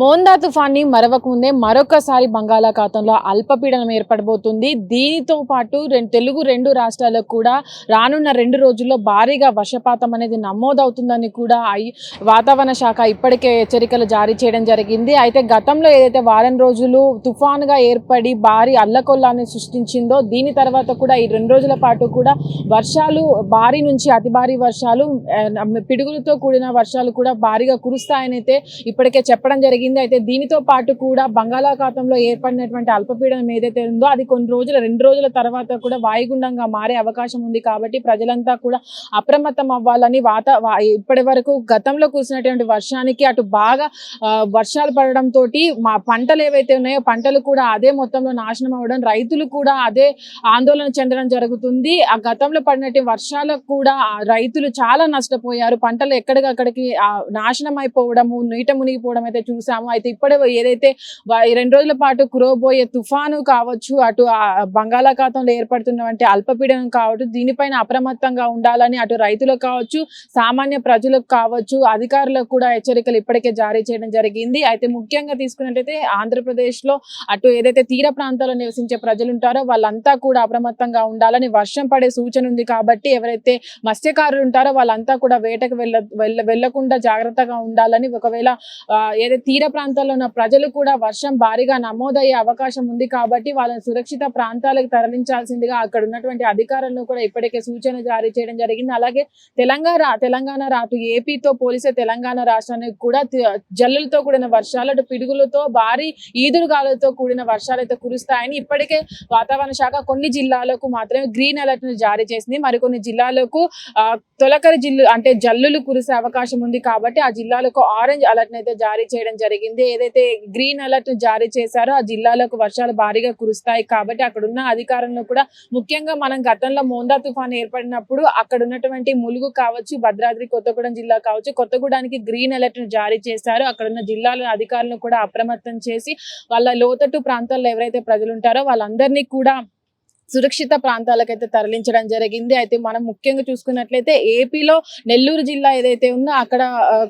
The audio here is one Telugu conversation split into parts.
మోందా తుఫాన్ని మరవకముందే మరొకసారి బంగాళాఖాతంలో అల్పపీడనం ఏర్పడబోతుంది. దీనితో పాటు రెండు తెలుగు రెండు రాష్ట్రాలకు కూడా రానున్న రెండు రోజుల్లో భారీగా వర్షపాతం అనేది నమోదవుతుందని కూడా వాతావరణ శాఖ ఇప్పటికే హెచ్చరికలు జారీ చేయడం జరిగింది. అయితే గతంలో ఏదైతే వారం రోజులు తుఫాన్గా ఏర్పడి భారీ అల్లకొల్లాన్ని సృష్టించిందో దీని తర్వాత కూడా ఈ రెండు రోజుల పాటు కూడా వర్షాలు భారీ నుంచి అతి భారీ వర్షాలు పిడుగులతో కూడిన వర్షాలు కూడా భారీగా కురుస్తాయనైతే ఇప్పటికే చెప్పడం జరిగింది. అయితే దీనితో పాటు కూడా బంగాళాఖాతంలో ఏర్పడినటువంటి అల్పపీడనం ఏదైతే ఉందో అది కొన్ని రోజుల రెండు రోజుల తర్వాత కూడా వాయుగుండంగా మారే అవకాశం ఉంది కాబట్టి ప్రజలంతా కూడా అప్రమత్తం అవ్వాలని వాత ఇప్పటి వరకు గతంలో కురిసినటువంటి వర్షానికి అటు బాగా వర్షాలు వర్షాలు పడడంతో మా పంటలు ఏవైతే ఉన్నాయో పంటలు కూడా అదే మొత్తంలో నాశనం అవ్వడం రైతులు కూడా అదే ఆందోళన చెందడం జరుగుతుంది. ఆ గతంలో పడినటువంటి వర్షాలకు కూడా రైతులు చాలా నష్టపోయారు. పంటలు ఎక్కడికక్కడికి ఆ, నాశనం అయిపోవడము నీట మునిగిపోవడం అయితే చూసాము. అయితే ఇప్పుడే ఏదైతే రెండు రోజుల పాటు కురవబోయే తుఫాను కావచ్చు అటు బంగాళాఖాతంలో ఏర్పడుతున్నటువంటి అల్పపీడనం కావచ్చు దీనిపైన అప్రమత్తంగా ఉండాలని అటు రైతులకు కావచ్చు సామాన్య ప్రజలకు కావచ్చు అధికారులకు కూడా హెచ్చరికలు ఇప్పటికే జారీ చేయడం జరిగింది. అయితే ముఖ్యంగా తీసుకున్నట్టయితే ఆంధ్రప్రదేశ్లో అటు ఏదైతే తీర ప్రాంతాల్లో నివసించే ప్రజలు ఉంటారో వాళ్ళంతా కూడా అప్రమత్తంగా ఉండాలని వర్షం పడే సూచన ఉంది కాబట్టి ఎవరైతే మత్స్యకారులు ఉంటారో వాళ్ళంతా కూడా వేటకు వెళ్ళ వెళ్ళకుండా జాగ్రత్తగా ఉండాలని ఒకవేళ ఏదైతే తీర ప్రాంతాల్లో ఉన్న ప్రజలు కూడా వర్షం భారీగా నమోదయ్యే అవకాశం ఉంది కాబట్టి వాళ్ళని సురక్షిత ప్రాంతాలకు తరలించాల్సిందిగా అక్కడ ఉన్నటువంటి అధికారులను కూడా ఇప్పటికే సూచన జారీ చేయడం జరిగింది. అలాగే తెలంగాణ తెలంగాణ రాటు ఏపీతో పోలిస్తే తెలంగాణ రాష్ట్రానికి కూడా జల్లులతో కూడిన వర్షాలు అటు పిడుగులతో భారీ ఈదురుగాలతో కూడిన వర్షాలు అయితే కురుస్తాయని ఇప్పటికే వాతావరణ శాఖ కొన్ని జిల్లాలకు మాత్రమే గ్రీన్ అలర్ట్ను జారీ చేసింది. మరికొన్ని జిల్లాలకు ఆ, తొలకరి జిల్లు అంటే జల్లులు కురిసే అవకాశం ఉంది కాబట్టి ఆ జిల్లాలకు ఆరెంజ్ అలర్ట్ అయితే జారీ చేయడం జరిగింది. ఏదైతే గ్రీన్ అలర్ట్ జారీ చేశారో ఆ జిల్లాలకు వర్షాలు భారీగా కురుస్తాయి కాబట్టి అక్కడున్న అధికారంలో కూడా ముఖ్యంగా మనం గతంలో మోందా తుఫాన్ ఏర్పడినప్పుడు అక్కడ ఉన్నటువంటి ములుగు కావచ్చు భద్రాద్రి కొత్తగూడెం జిల్లా కావచ్చు కొత్తగూడానికి గ్రీన్ అలర్ట్ను జారీ చేశారు. అక్కడున్న జిల్లాల అధికారులను కూడా అప్రమత్తం చేసి వాళ్ళ లోతట్టు ప్రాంతాల్లో ఎవరైతే ప్రజలు ఉంటారో వాళ్ళందరినీ కూడా సురక్షిత ప్రాంతాలకైతే తరలించడం జరిగింది. అయితే మనం ముఖ్యంగా చూసుకున్నట్లయితే ఏపీలో నెల్లూరు జిల్లా ఏదైతే ఉందో అక్కడ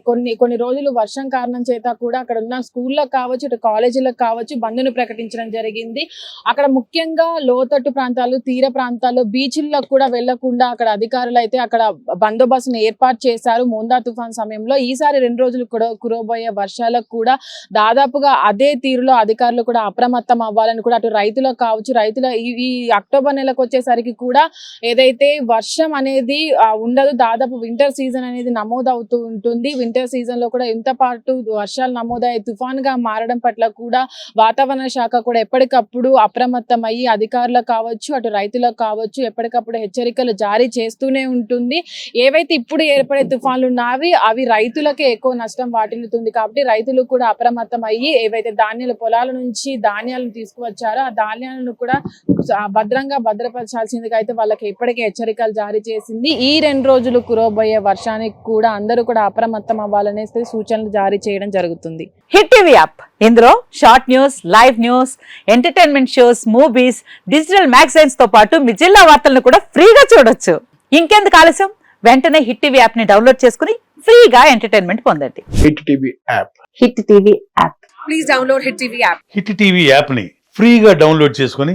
కొన్ని కొన్ని రోజులు వర్షం కారణం చేత కూడా అక్కడ ఉన్న స్కూళ్ళకు కావచ్చు ఇటు కాలేజీలకు కావచ్చు బంద్ను ప్రకటించడం జరిగింది. అక్కడ ముఖ్యంగా లోతట్టు ప్రాంతాలు తీర ప్రాంతాలు బీచ్ల్లో కూడా వెళ్ళకుండా అక్కడ అధికారులు అయితే అక్కడ బందోబస్తును ఏర్పాటు చేశారు. మోందా తుఫాన్ సమయంలో ఈసారి రెండు రోజులు కూడా కురవబోయే వర్షాలకు కూడా దాదాపుగా అదే తీరులో అధికారులు కూడా అప్రమత్తం అవ్వాలని కూడా అటు రైతులకు కావచ్చు రైతుల ఈ అక్టోబర్ నెలకు వచ్చేసరికి కూడా ఏదైతే వర్షం అనేది ఉండదు దాదాపు వింటర్ సీజన్ అనేది నమోదవుతూ ఉంటుంది. వింటర్ సీజన్లో కూడా ఎంత పాటు వర్షాలు నమోదయ్యే తుఫాన్గా మారడం పట్ల కూడా వాతావరణ శాఖ కూడా ఎప్పటికప్పుడు అప్రమత్తం అయ్యి అధికారులకు కావచ్చు అటు రైతులకు కావచ్చు ఎప్పటికప్పుడు హెచ్చరికలు జారీ చేస్తూనే ఉంటుంది. ఏవైతే ఇప్పుడు ఏర్పడే తుఫాన్లు ఉన్నావి అవి రైతులకే ఎక్కువ నష్టం వాటిల్లుతుంది కాబట్టి రైతులు కూడా అప్రమత్తం అయ్యి ఏవైతే ధాన్యాల పొలాల నుంచి ధాన్యాలను తీసుకువచ్చారో ఆ ధాన్యాలను కూడా భద్ర భద్రంగా భద్రపరచాల్సిందిగా అయితే వాళ్ళకి ఇప్పటికే హెచ్చరికలు జారీ చేసింది. ఈ రెండు రోజులు కురవబోయే వర్షానికి కూడా అందరూ కూడా అప్రమత్తం అవ్వాలనేసి సూచనలు జారీ చేయడం జరుగుతుంది. Hit TV app. ఇందులో short news live news entertainment shows movies digital మ్యాగజైన్స్తో పాటు మీ జిల్లా వార్తలను కూడా ఫ్రీగా చూడొచ్చు. ఇంకెందుకు ఆలస్యం? వెంటనే హిట్ టీవీ యాప్ని డౌన్లోడ్ చేసుకుని ఫ్రీగా ఎంటర్టైన్మెంట్ పొందండి. Hit TV app. Hit TV app. Hit TV యాప్ని ఫ్రీగా డౌన్లోడ్ చేసుకొని